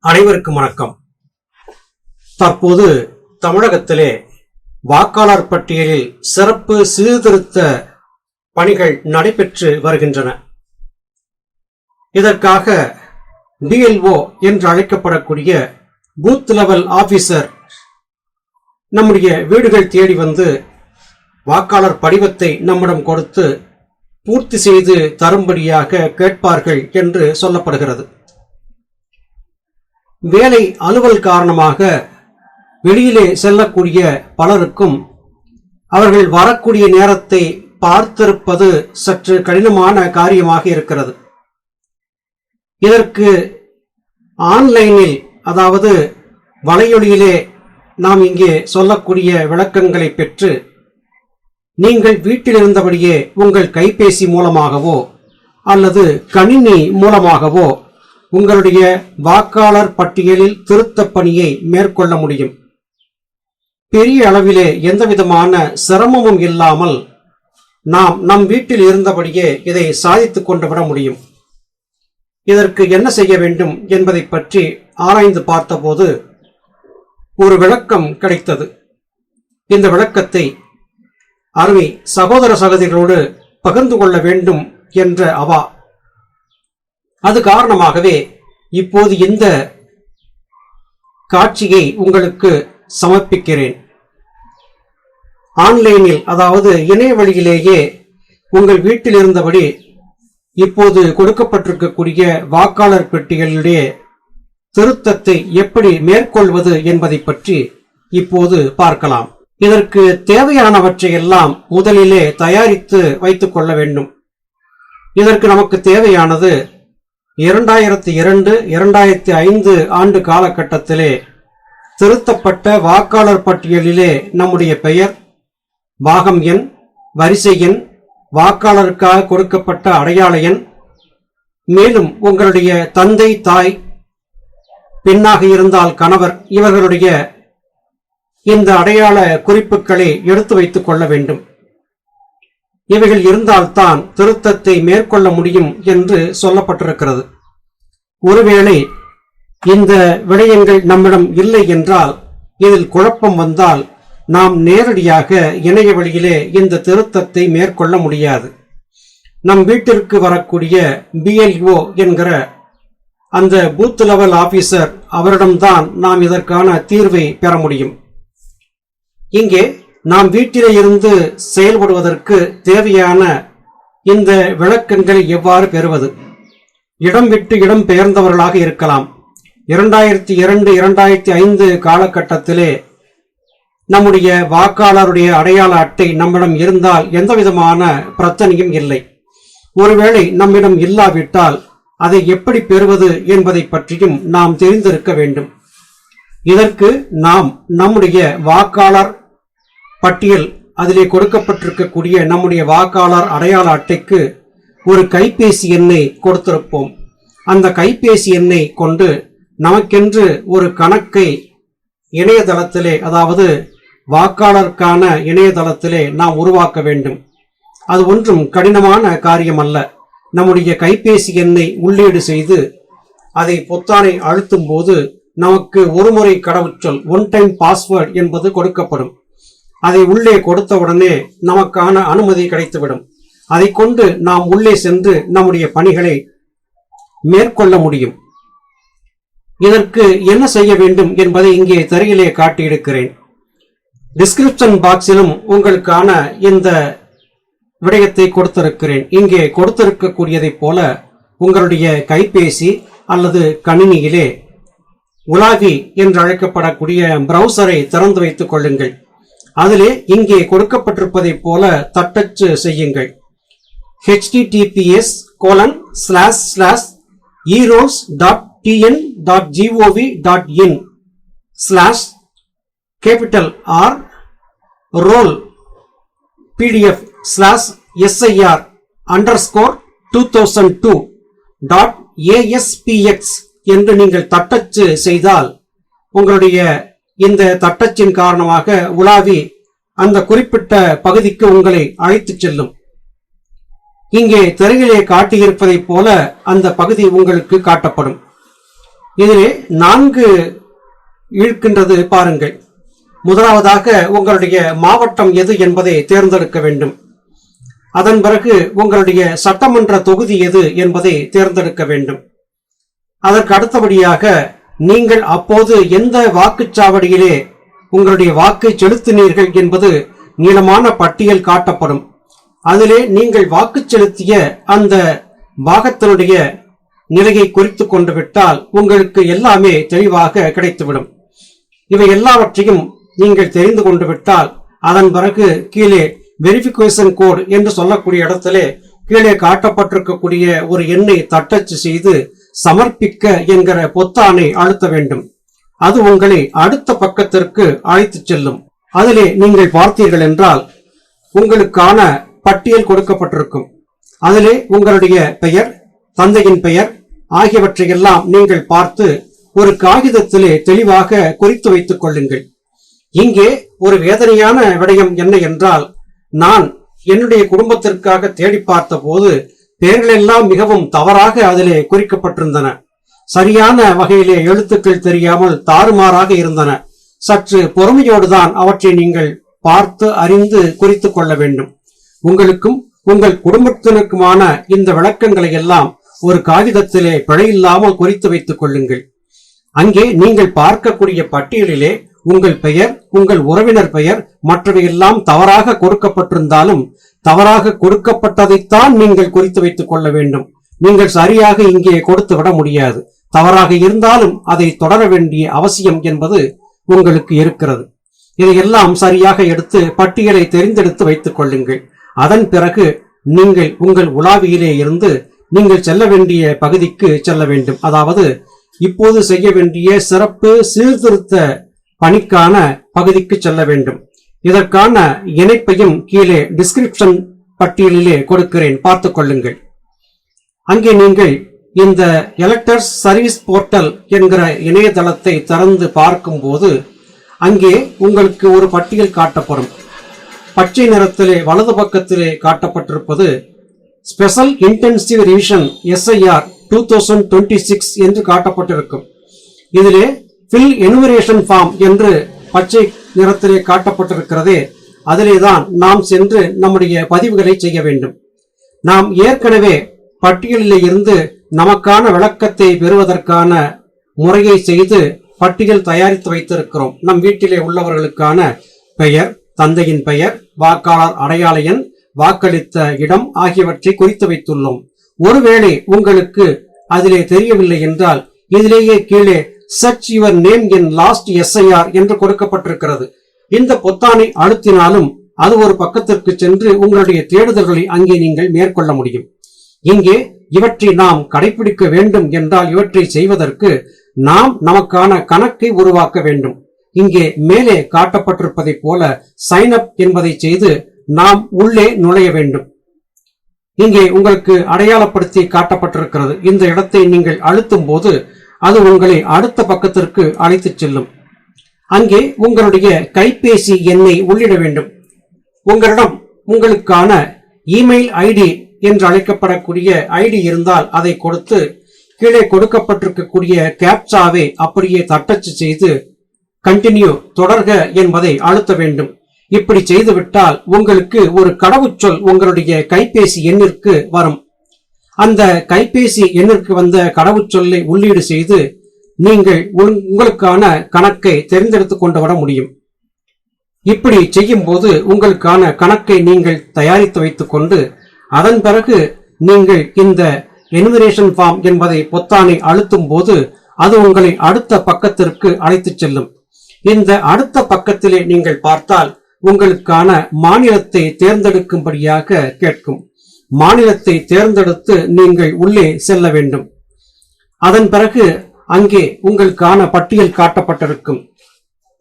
அனைவருக்கும் வணக்கம். தற்போது தமிழகத்திலே வாக்காளர் பட்டியலில் சிறப்பு சீர்திருத்த பணிகள் நடைபெற்று வருகின்றன. இதற்காக பிஎல்ஓ என்று அழைக்கப்படக்கூடிய பூத் லெவல் ஆபீசர் நம்முடைய வீடுகள் தேடி வந்து வாக்காளர் படிவத்தை நம்மிடம் கொடுத்து பூர்த்தி செய்து தரும்படியாக கேட்பார்கள் என்று சொல்லப்படுகிறது. வேலை அலுவல் காரணமாக வெளியிலே செல்லக்கூடிய பலருக்கும் அவர்கள் வரக்கூடிய நேரத்தை பார்த்திருப்பது சற்று கடினமான காரியமாக இருக்கிறது. இதற்கு ஆன்லைனில் அதாவது வலையொலியிலே நாம் இங்கே சொல்லக்கூடிய விளக்கங்களை பெற்று நீங்கள் வீட்டில் இருந்தபடியே உங்கள் கைபேசி மூலமாகவோ அல்லது கணினி மூலமாகவோ உங்களுடைய வாக்காளர் பட்டியலில் திருத்தப் பணியை மேற்கொள்ள முடியும். பெரிய அளவிலே எந்தவிதமான சிரமமும் இல்லாமல் நாம் நம் வீட்டில் இருந்தபடியே இதை சாதித்து கொண்டு விட முடியும். இதற்கு என்ன செய்ய வேண்டும் என்பதை பற்றி ஆராய்ந்து பார்த்தபோது ஒரு விளக்கம் கிடைத்தது. இந்த விளக்கத்தை அருமை சகோதர சகதிகளோடு பகிர்ந்து கொள்ள வேண்டும் என்ற அவா. அது காரணமாகவே இப்போது இந்த காட்சியை உங்களுக்கு சமர்ப்பிக்கிறேன். ஆன்லைனில் அதாவது இணைய வழியிலேயே உங்கள் வீட்டில் இருந்தபடி இப்போது கொடுக்கப்பட்டிருக்கக்கூடிய வாக்காளர் பெட்டிகளுடைய திருத்தத்தை எப்படி மேற்கொள்வது என்பதை பற்றி இப்போது பார்க்கலாம். இதற்கு தேவையானவற்றை எல்லாம் முதலிலே தயாரித்து வைத்துக் கொள்ள வேண்டும். இதற்கு நமக்கு தேவையானது இரண்டாயிரத்தி இரண்டு இரண்டாயிரத்தி ஐந்து ஆண்டு காலகட்டத்திலே திருத்தப்பட்ட வாக்காளர் பட்டியலிலே நம்முடைய பெயர் பாகம் எண் வரிசை எண் வாக்காளருக்காக கொடுக்கப்பட்ட அடையாள எண் மேலும் உங்களுடைய தந்தை தாய் பெண்ணாக இருந்தால் கணவர் இவர்களுடைய இந்த அடையாள குறிப்புகளை எடுத்து வைத்துக் கொள்ள வேண்டும். இவைகள் இருந்தால்தான் திருத்தத்தை மேற்கொள்ள முடியும் என்று சொல்லப்பட்டிருக்கிறது. ஒருவேளை இந்த விடயங்கள் நம்மிடம் இல்லை என்றால் இதில் குழப்பம் வந்தால் நாம் நேரடியாக இணைய வழியிலே இந்த திருத்தத்தை மேற்கொள்ள முடியாது. நம் வீட்டிற்கு வரக்கூடிய பிஎல்ஓ என்கிற அந்த பூத் லெவல் ஆபீசர் அவரிடம்தான் நாம் இதற்கான தீர்வை பெற முடியும். இங்கே நாம் வீட்டிலே இருந்து செயல்படுவதற்கு தேவையான இந்த விளக்கங்களை எவ்வாறு பெறுவது? இடம் விட்டு இடம் பெயர்ந்தவர்களாக இருக்கலாம். இரண்டாயிரத்தி இரண்டு இரண்டாயிரத்தி ஐந்து காலகட்டத்திலே நம்முடைய வாக்காளருடைய அடையாள அட்டை நம்மிடம் இருந்தால் எந்த விதமான பிரச்சனையும் இல்லை. ஒருவேளை நம்மிடம் இல்லாவிட்டால் அதை எப்படி பெறுவது என்பதை பற்றியும் நாம் தெரிந்திருக்க வேண்டும். இதற்கு நாம் நம்முடைய வாக்காளர் பட்டியல் அதிலே கொடுக்கப்பட்டிருக்கக்கூடிய நம்முடைய வாக்காளர் அடையாள அட்டைக்கு ஒரு கைபேசி எண்ணை கொடுத்திருப்போம். அந்த கைபேசி எண்ணை கொண்டு நமக்கென்று ஒரு கணக்கை இணையதளத்திலே அதாவது வாக்காளருக்கான இணையதளத்திலே நாம் உருவாக்க வேண்டும். அது ஒன்றும் கடினமான காரியம் அல்ல நம்முடைய கைபேசி எண்ணை உள்ளீடு செய்து அதை பொத்தானை அழுத்தும் போது நமக்கு ஒருமுறை கடவுச்சொல் ஒன் டைம் பாஸ்வேர்ட் என்பது கொடுக்கப்படும். அதை உள்ளே கொடுத்தவுடனே நமக்கான அனுமதி கிடைத்துவிடும். அதை கொண்டு நாம் உள்ளே சென்று நம்முடைய பணிகளை மேற்கொள்ள முடியும். இதற்கு என்ன செய்ய வேண்டும் என்பதை இங்கே திரையிலே காட்டியிருக்கிறேன். டிஸ்கிரிப்ஷன் பாக்ஸிலும் உங்களுக்கான இந்த விடயத்தை கொடுத்திருக்கிறேன். இங்கே கொடுத்திருக்கக்கூடியதைப் போல உங்களுடைய கைபேசி அல்லது கணினியிலே உலாவி என்று அழைக்கப்படக்கூடிய பிரவுசரை திறந்து வைத்துக் கொள்ளுங்கள். அதிலே இங்கே கொடுக்கப்பட்டிருப்பதைப் போல தட்டச்சு செய்யுங்கள். HTTPS colon slash slash erolls dot TN dot GOV dot in slash capital R roll PDF slash SIR underscore two thousand two dot ASPX என்று நீங்கள் தட்டச்சு செய்தால் உங்களுடைய இந்த தட்டச்சின் காரணமாக உலாவி அந்த குறிப்பிட்ட பகுதிக்கு உங்களை அழைத்துச் செல்லும். இங்கே திரையிலே காட்டியிருப்பதைப் போல அந்த பகுதி உங்களுக்கு காட்டப்படும். இதிலே நான்கு இழுக்கின்றது பாருங்கள். முதலாவதாக உங்களுடைய மாவட்டம் எது என்பதை தேர்ந்தெடுக்க வேண்டும். அதன் பிறகு உங்களுடைய சட்டமன்ற தொகுதி எது என்பதை தேர்ந்தெடுக்க வேண்டும். அதற்கு அடுத்தபடியாக நீங்கள் அப்போது எந்த வாக்குச்சாவடியிலே உங்களுடைய வாக்கை செலுத்தினீர்கள் என்பது நீளமான பட்டியல் காட்டப்படும். அதிலே நீங்கள் வாக்கு செலுத்திய அந்த பாகத்தினுடைய நிலையை குறித்து கொண்டு விட்டால் உங்களுக்கு எல்லாமே தெளிவாக கிடைத்துவிடும். இவை எல்லாவற்றையும் நீங்கள் தெரிந்து கொண்டு விட்டால் அதன் பிறகு கீழே வெரிஃபிகேஷன் கோட் என்று சொல்லக்கூடிய இடத்திலே கீழே காட்டப்பட்டிருக்கக்கூடிய ஒரு எண்ணை தட்டச்சு செய்து சமர்ப்பிக்க என்கிற பொத்தானை அழுத்த வேண்டும். அது உங்களை அடுத்த பக்கத்திற்கு அழைத்துச் செல்லும். அதிலே நீங்கள் பார்த்தீர்கள் என்றால் உங்களுக்கான பட்டியல் கொடுக்கப்பட்டிருக்கும். அதிலே உங்களுடைய பெயர் தந்தையின் பெயர் ஆகியவற்றையெல்லாம் நீங்கள் பார்த்து ஒரு காகிதத்திலே தெளிவாக குறித்து வைத்துக் கொள்ளுங்கள். இங்கே ஒரு வேதனையான விடயம் என்ன என்றால் நான் என்னுடைய குடும்பத்திற்காக தேடி பார்த்த போது பெயர்களெல்லாம் மிகவும் தவறாக அதிலே குறிக்கப்பட்டிருந்தன. சரியான வகையிலே எழுத்துக்கள் தெரியாமல் தாறுமாறாக இருந்தன. சற்று பொறுமையோடுதான் அவற்றை நீங்கள் பார்த்து அறிந்து குறித்துக் கொள்ள வேண்டும். உங்களுக்கும் உங்கள் குடும்பத்தினருக்குமான இந்த விளக்கங்களை எல்லாம் ஒரு காகிதத்திலே பிழையில்லாமல் குறித்து வைத்துக் கொள்ளுங்கள். அங்கே நீங்கள் பார்க்கக்கூடிய பட்டியலிலே உங்கள் பெயர் உங்கள் உறவினர் பெயர் மற்றவையெல்லாம் தவறாக கொடுக்கப்பட்டிருந்தாலும் தவறாக கொடுக்கப்பட்டதைத்தான் நீங்கள் குறித்து வைத்துக் கொள்ள வேண்டும். நீங்கள் சரியாக இங்கே கொடுத்து விட முடியாது. தவறாக இருந்தாலும் அதை தொடர வேண்டிய அவசியம் என்பது உங்களுக்கு இருக்கிறது. இதையெல்லாம் சரியாக எடுத்து பட்டியலை தெரிந்தெடுத்து வைத்துக் கொள்ளுங்கள். அதன் பிறகு நீங்கள் உங்கள் உலாவியிலே இருந்து நீங்கள் செல்ல வேண்டிய பகுதிக்கு செல்ல வேண்டும். அதாவது இப்போது செய்ய வேண்டிய சிறப்பு சீர்திருத்த பணிக்கான பகுதிக்கு செல்ல வேண்டும். இதற்கான இணைப்பையும் கீழே டிஸ்கிரிப்ஷன் பட்டியலிலே கொடுக்கிறேன். பார்த்து கொள்ளுங்கள். அங்கே நீங்கள் இந்த எலக்டர்ஸ் சர்வீஸ் போர்ட்டல் என்கிற இணையதளத்தை திறந்து பார்க்கும்போது அங்கே உங்களுக்கு ஒரு பட்டியல் காட்டப்படும். பச்சை நிறத்திலே வலது பக்கத்திலே காட்டப்பட்டிருப்பது special intensive revision SIR two thousand twenty six என்று காட்டப்பட்டிருக்கும். இதிலே ஃபில் எனுமரேஷன் ஃபார்ம் என்று பச்சை நிறத்திலே காட்டப்பட்டிருக்கிறதே அதிலேதான் நாம் சென்று நம்முடைய பதிவுகளை செய்ய வேண்டும். நாம் ஏற்கனவே பட்டியலில் இருந்து நமக்கான விளக்கத்தை பெறுவதற்கான முறையை செய்து பட்டியல் தயாரித்து வைத்திருக்கிறோம். நம் வீட்டிலே உள்ளவர்களுக்கான பெயர் தந்தையின் பெயர் வாக்காளர் அடையாள எண் வாக்களித்த இடம் ஆகியவற்றை குறித்து வைத்துள்ளோம். ஒருவேளை உங்களுக்கு அதிலே தெரியவில்லை என்றால் இதிலேயே கீழே search your name in last SIR என்று கொடுக்கப்பட்டிருக்கிறது. இந்த பொத்தானை அழுத்தினாலும் அது ஒரு பக்கத்திற்கு சென்று உங்களுடைய தேடுதல்களை அங்கே நீங்கள் மேற்கொள்ள முடியும். இங்கே இவற்றை நாம் கடைபிடிக்க வேண்டும் என்றால் இவற்றை செய்வதற்கு நாம் நமக்கான கணக்கை உருவாக்க வேண்டும். இங்கே மேலே காட்டப்பட்டிருப்பதை போல சைன் அப் என்பதை செய்து நாம் உள்ளே நுழைய வேண்டும். இங்கே உங்களுக்கு அடையாளப்படுத்தி காட்டப்பட்டிருக்கிறது. இந்த இடத்தை நீங்கள் அழுத்தும் போது அது உங்களை அடுத்த பக்கத்திற்கு அழைத்துச் செல்லும். அங்கே உங்களுடைய கைபேசி எண்ணை உள்ளிட வேண்டும். உங்களிடம் உங்களுக்கான இமெயில் ஐடி என்று அழைக்கப்படக்கூடிய ஐடி இருந்தால் அதை கொடுத்து கீழே கொடுக்கப்பட்டிருக்கக்கூடிய கேப்சாவை அப்படியே தட்டச்சு செய்து கண்டினியூ தொடர்க என்பதை அழுத்த வேண்டும். இப்படி செய்துவிட்டால் உங்களுக்கு ஒரு கடவுச்சொல் உங்களுடைய கைபேசி எண்ணிற்கு வரும். அந்த கைபேசி எண்ணிற்கு வந்த கடவுச்சொல்லை உள்ளீடு செய்து நீங்கள் உங்- உங்களுக்கான கணக்கை தெரிந்தெடுத்து கொண்டு வர முடியும். இப்படி செய்யும் போது உங்களுக்கான கணக்கை நீங்கள் தயாரித்து வைத்துக் கொண்டு அதன் பிறகு நீங்கள் இந்த எனுமரேஷன் ஃபார்ம் என்பதை பொத்தானை அழுத்தும் போது அது உங்களை அடுத்த பக்கத்திற்கு அழைத்துச் செல்லும். இந்த அடுத்த பக்கத்திலே நீங்கள் பார்த்தால் உங்களுக்கான மாநிலத்தை தேர்ந்தெடுக்கும்படியாக கேட்கும். மாநிலத்தை தேர்ந்தெடுத்து நீங்கள் உள்ளே செல்ல வேண்டும். அதன் பிறகு அங்கே உங்களுக்கான பட்டியல் காட்டப்பட்டிருக்கும்.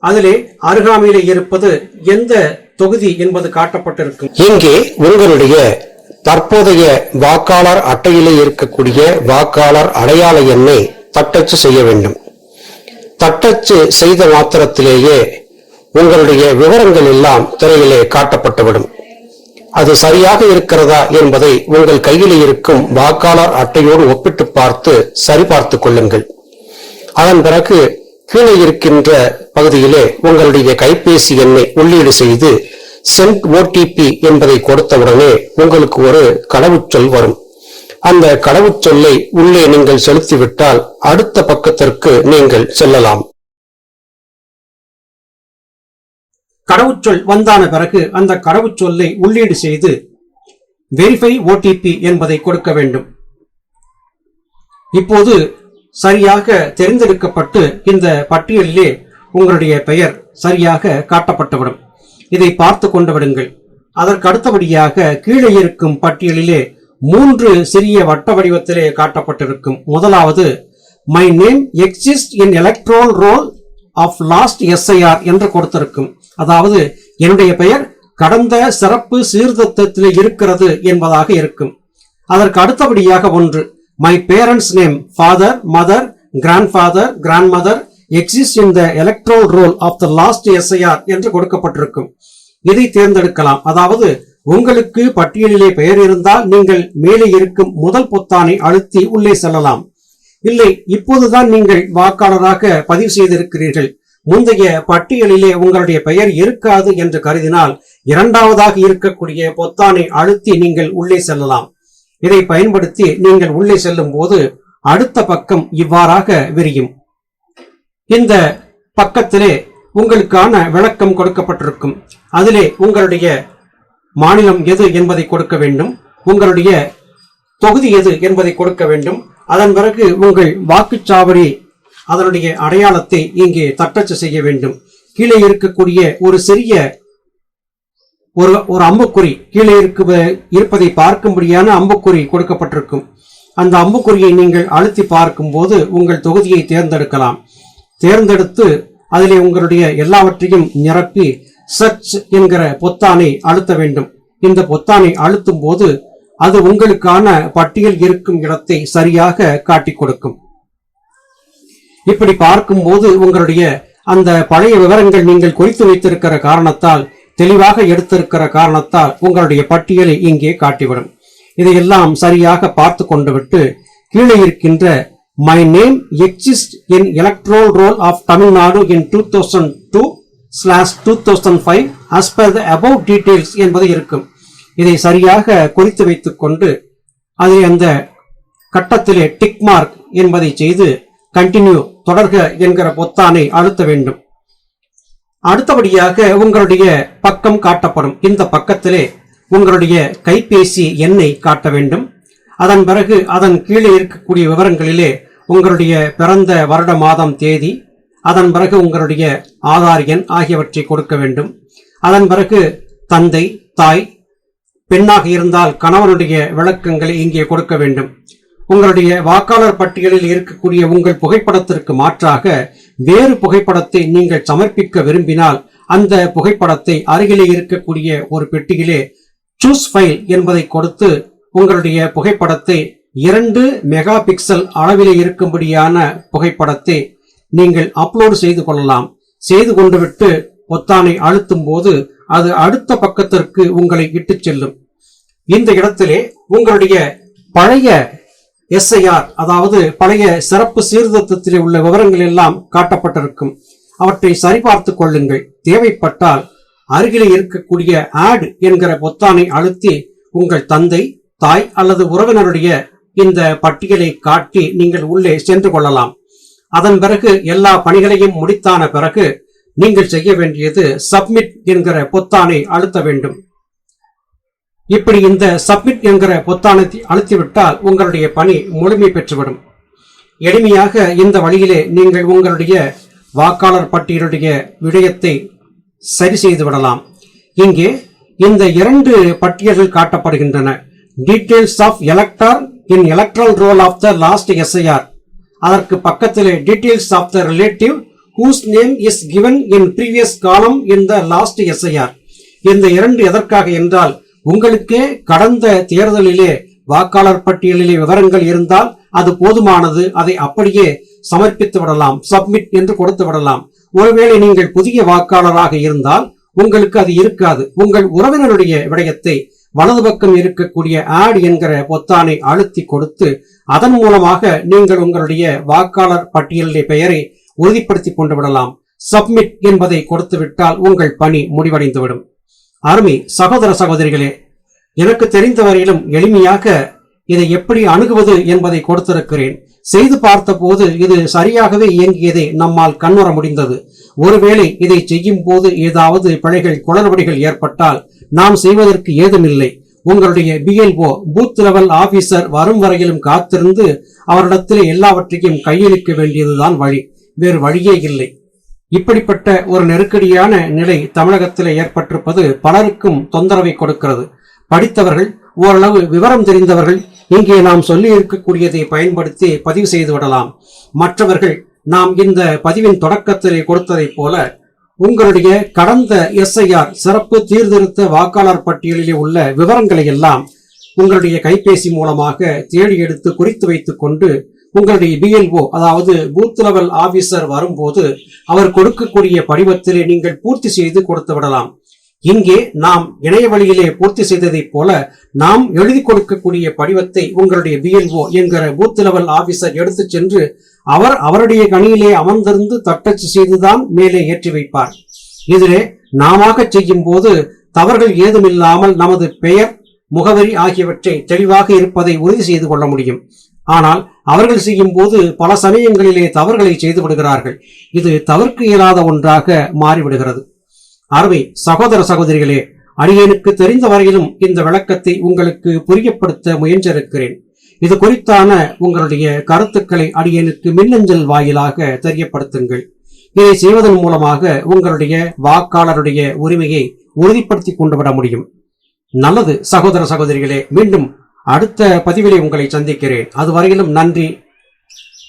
அதிலே அருகாமையிலே இருப்பது எந்த தொகுதி என்பது காட்டப்பட்டிருக்கும். இங்கே உங்களுடைய தற்போதைய வாக்காளர் அட்டையிலே இருக்கக்கூடிய வாக்காளர் அடையாள எண்ணை தட்டச்சு செய்ய வேண்டும். தட்டச்சு செய்த மாத்திரத்திலேயே உங்களுடைய விவரங்கள் எல்லாம் திரையிலே காட்டப்பட்டுவிடும். அது சரியாக இருக்கிறதா என்பதை உங்கள் கையில் இருக்கும் வாக்காளர் அட்டையோடு ஒப்பிட்டு பார்த்து சரிபார்த்து கொள்ளுங்கள். அதன் பிறகு கீழே இருக்கின்ற பகுதியிலே உங்களுடைய கைபேசி எண்ணை உள்ளீடு செய்து சென்ட் ஓடிபி என்பதை கொடுத்தவுடனே உங்களுக்கு ஒரு கடவுச்சொல் வரும். அந்த கடவுச்சொல்லை உள்ளே நீங்கள் செலுத்திவிட்டால் அடுத்த பக்கத்திற்கு நீங்கள் செல்லலாம். கடவுச்சொல் வந்தான பிறகு அந்த கடவுச்சொல்லை உள்ளீடு செய்து வெரிஃபை ஓடிபி என்பதை கொடுக்க வேண்டும். இப்போது சரியாக தெரிந்தெடுக்கப்பட்டு இந்த பட்டியலிலே உங்களுடைய பெயர் சரியாக காட்டப்பட்டுவிடும். இதை பார்த்து கொண்டு விடுங்கள். அதற்கு அடுத்தபடியாக கீழே இருக்கும் பட்டியலிலே மூன்று சிறிய வட்ட வடிவத்திலே காட்டப்பட்டிருக்கும். முதலாவது my name exist in electoral roll of last SIR என்று கொடுத்திருக்கும். அதாவது என்னுடைய பெயர் கடந்த சிறப்பு சீர்திருத்தத்தில் இருக்கிறது என்பதாக இருக்கும். அதற்கு அடுத்தபடியாக ஒன்று. My parents name father mother grandfather grandmother exist in the electoral roll of the last SIR என்று கொடுக்கப்பட்டிருக்கும். இதை தேர்ந்தெடுக்கலாம். அதாவது உங்களுக்கு பட்டியலிலே பெயர் இருந்தால் நீங்கள் மேலே இருக்கும் முதல் பொத்தானை அழுத்தி உள்ளே செல்லலாம். இல்லை இப்போதுதான் நீங்கள் வாக்காளராக பதிவு செய்திருக்கிறீர்கள். முந்தைய பட்டியலிலே உங்களுடைய பெயர் இருக்காது என்று கருதினால் இரண்டாவதாக இருக்கக்கூடிய பொத்தானை அழுத்தி நீங்கள் உள்ளே செல்லலாம். இதை பயன்படுத்தி நீங்கள் உள்ளே செல்லும் போது அடுத்த பக்கம் இவ்வாறாக விரியும். இந்த பக்கத்திலே உங்களுக்கான விளக்கம் கொடுக்கப்பட்டிருக்கும். அதிலே உங்களுடைய மாநிலம் எது என்பதை கொடுக்க வேண்டும். உங்களுடைய தொகுதி எது என்பதை கொடுக்க வேண்டும். அதன் பிறகு உங்கள் வாக்குச்சாவடி அதனுடைய அடையாளத்தை இங்கே தட்டச்சு செய்ய வேண்டும். கீழே இருக்கக்கூடிய ஒரு சிறிய ஒரு ஒரு அம்புக்குறி கீழே இருக்க இருப்பதை பார்க்கும்படியான அம்புக்குறி கொடுக்கப்பட்டிருக்கும். அந்த அம்புக்குறியை நீங்கள் அழுத்தி பார்க்கும்போது உங்கள் தொகுதியை தேர்ந்தெடுக்கலாம். தேர்ந்தெடுத்து அதிலே உங்களுடைய எல்லாவற்றையும் நிரப்பி சர்ச் என்கிற பொத்தானை அழுத்த வேண்டும். இந்த பொத்தானை அழுத்தும் போது அது உங்களுக்கான பட்டியல் இருக்கும் இடத்தை சரியாக காட்டிக் கொடுக்கும். இப்படி பார்க்கும்போது உங்களுடைய அந்த பழைய விவரங்கள் நீங்கள் குறித்து வைத்திருக்கிற காரணத்தால் தெளிவாக எடுத்திருக்கிற காரணத்தால் உங்களுடைய பட்டியலை இங்கே காட்டிவிடும். இதையெல்லாம் சரியாக பார்த்து கொண்டு விட்டு கீழே இருக்கின்ற my name exist in electoral roll of Tamil Nadu in two thousand two slash two thousand five as per the above details என்பது இருக்கும். இதை சரியாக குறித்து வைத்துக் கொண்டு அதை அந்த கட்டத்திலே டிக் மார்க் என்பதை செய்து கண்டினியூ தொடர்க என்கிற பொத்தானை அழுத்த வேண்டும். அடுத்தபடியாக உங்களுடைய பக்கம் காட்டப்படும். இந்த பக்கத்திலே உங்களுடைய கைபேசி எண்ணை காட்ட வேண்டும். அதன் பிறகு அதன் கீழே இருக்கக்கூடிய விவரங்களிலே உங்களுடைய பிறந்த வருட மாதம் தேதி அதன் பிறகு உங்களுடைய ஆதார் எண் ஆகியவற்றை கொடுக்க வேண்டும். அதன் பிறகு தந்தை தாய் பெண்ணாக இருந்தால் கணவனுடைய விளக்கங்களை இங்கே கொடுக்க வேண்டும். உங்களுடைய வாக்காளர் பட்டியலில் இருக்கக்கூடிய உங்கள் புகைப்படத்திற்கு மாற்றாக வேறு புகைப்படத்தை நீங்கள் சமர்ப்பிக்க விரும்பினால் அந்த புகைப்படத்தை அருகிலே இருக்கக்கூடிய ஒரு பெட்டியிலே சூஸ் ஃபைல் என்பதை கொடுத்து உங்களுடைய புகைப்படத்தை இரண்டு மெகா பிக்சல் அளவிலே இருக்கும்படியான புகைப்படத்தை நீங்கள் அப்லோடு செய்து கொள்ளலாம். செய்து கொண்டுவிட்டு பொத்தானை அழுத்தும் போது அது அடுத்த பக்கத்திற்கு உங்களை இட்டு செல்லும். இந்த இடத்திலே உங்களுடைய பழைய எஸ்ஐஆர் அதாவது பழைய சிறப்பு சீர்திருத்தத்திலே உள்ள விவரங்கள் எல்லாம் காட்டப்பட்டிருக்கும். அவற்றை சரிபார்த்து கொள்ளுங்கள். தேவைப்பட்டால் அருகிலே இருக்கக்கூடிய ஆட் என்கிற பொத்தானை அழுத்தி உங்கள் தந்தை தாய் அல்லது உறவினருடைய இந்த பட்டியலை காட்டி நீங்கள் உள்ளே சென்று கொள்ளலாம். அதன் பிறகு எல்லா பணிகளையும் முடித்தான பிறகு நீங்கள் செய்ய வேண்டியது சப்மிட் என்கிற பொத்தானை அழுத்த வேண்டும். இப்படி இந்த சப்மிட் என்கிற பொத்தானை அழுத்திவிட்டால் உங்களுடைய பணி முழுமை பெற்றுவிடும். எளிமையாக இந்த வழியிலே நீங்கள் உங்களுடைய வாக்காளர் பட்டியலுடைய விடயத்தை சரி செய்து விடலாம். இங்கே இந்த இரண்டு பட்டியல்கள் காட்டப்படுகின்றன. Details of elector in electoral roll of the last SIR அதற்கு பக்கத்திலே details of the relative whose name is given in previous column in the last SIR இந்த இரண்டு எதற்காக என்றால் உங்களுக்கே கடந்த தேர்தலிலே வாக்காளர் பட்டியலிலே விவரங்கள் இருந்தால் அது போதுமானது அதை அப்படியே சமர்ப்பித்து விடலாம் சப்மிட் என்று கொடுத்து விடலாம். ஒருவேளை நீங்கள் புதிய வாக்காளராக இருந்தால் உங்களுக்கு அது இருக்காது. உங்கள் உறவினருடைய விடயத்தை வலது பக்கம் இருக்கக்கூடிய ஆட் என்கிற பொத்தானை அழுத்தி கொடுத்து அதன் மூலமாக நீங்கள் உங்களுடைய வாக்காளர் பட்டியலிலே பெயரை உறுதிப்படுத்திக் கொண்டு விடலாம் சப்மிட் என்பதை கொடுத்து விட்டால் உங்கள் பணி முடிவடைந்துவிடும். அருமை சகோதர சகோதரிகளே எனக்கு தெரிந்த வரையிலும் எளிமையாக இதை எப்படி அணுகுவது என்பதை கொடுத்திருக்கிறேன். செய்து பார்த்தபோது இது சரியாகவே இயங்கியதை நம்மால் கண்ணுற முடிந்தது. ஒருவேளை இதை செய்யும் போது ஏதாவது பிழைகள் குளறுபடிகள் ஏற்பட்டால் நாம் செய்வதற்கு ஏதுமில்லை. உங்களுடைய பிஎல்ஓ பூத் லெவல் ஆபீசர் வரும் வரையிலும் காத்திருந்து அவரிடத்தில் எல்லாவற்றையும் கையளிக்க வேண்டியதுதான் வழி. வேறு வழியே இல்லை. இப்படிப்பட்ட ஒரு நெருக்கடியான நிலை தமிழகத்தில் ஏற்பட்டிருப்பது பலருக்கும் தொந்தரவை கொடுக்கிறது. படித்தவர்கள் ஓரளவு விவரம் தெரிந்தவர்கள் இங்கே நாம் சொல்லி இருக்கக்கூடியதை பயன்படுத்தி பதிவு செய்து விடலாம். மற்றவர்கள் நாம் இந்த பதிவின் தொடக்கத்திலே கொடுத்ததைப் போல உங்களுடைய கடந்த எஸ்ஐஆர் சிறப்பு சீர்திருத்த வாக்காளர் பட்டியலிலே உள்ள விவரங்களை எல்லாம் உங்களுடைய கைபேசி மூலமாக தேடி எடுத்து குறித்து வைத்துக் கொண்டு உங்களுடைய பிஎல்ஓ அதாவது பூத் லெவல் ஆபீசர் வரும்போது அவர் கொடுக்கக்கூடிய படிவத்திலே நீங்கள் பூர்த்தி செய்து கொடுத்து விடலாம். இங்கே நாம் இணைய வழியிலே பூர்த்தி செய்ததைப் போல நாம் எழுதி கொடுக்கக்கூடிய படிவத்தை உங்களுடைய பிஎல்ஓ என்கிற பூத் லெவல் ஆபீசர் எடுத்துச் சென்று அவர் அவருடைய கணியிலே அமர்ந்திருந்து தட்டச்சு செய்துதான் மேலே ஏற்றி வைப்பார். இதிலே நாமாக செய்யும் போது தவறுகள் ஏதுமில்லாமல் நமது பெயர் முகவரி ஆகியவற்றை தெளிவாக இருப்பதை உறுதி செய்து கொள்ள முடியும். ஆனால் அவர்கள் செய்யும் போது பல சமயங்களிலே தவறுகளை செய்து விடுகிறார்கள். இது தவிர்க்க இயலாத ஒன்றாக மாறிவிடுகிறது. அருமை சகோதர சகோதரிகளே அடியனுக்கு தெரிந்த வரையிலும் இந்த விளக்கத்தை உங்களுக்கு புரியப்படுத்த முயன்றிருக்கிறேன். இது குறித்தான உங்களுடைய கருத்துக்களை அடியனுக்கு மின்னஞ்சல் வாயிலாக தெரியப்படுத்துங்கள். இதை செய்வதன் மூலமாக உங்களுடைய வாக்காளருடைய உரிமையை உறுதிப்படுத்திக் கொண்டு விட முடியும். நல்லது சகோதர சகோதரிகளே மீண்டும் அடுத்த பதிவிலே உங்களை சந்திக்கிறேன். அதுவரையிலும் நன்றி.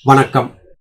வணக்கம்.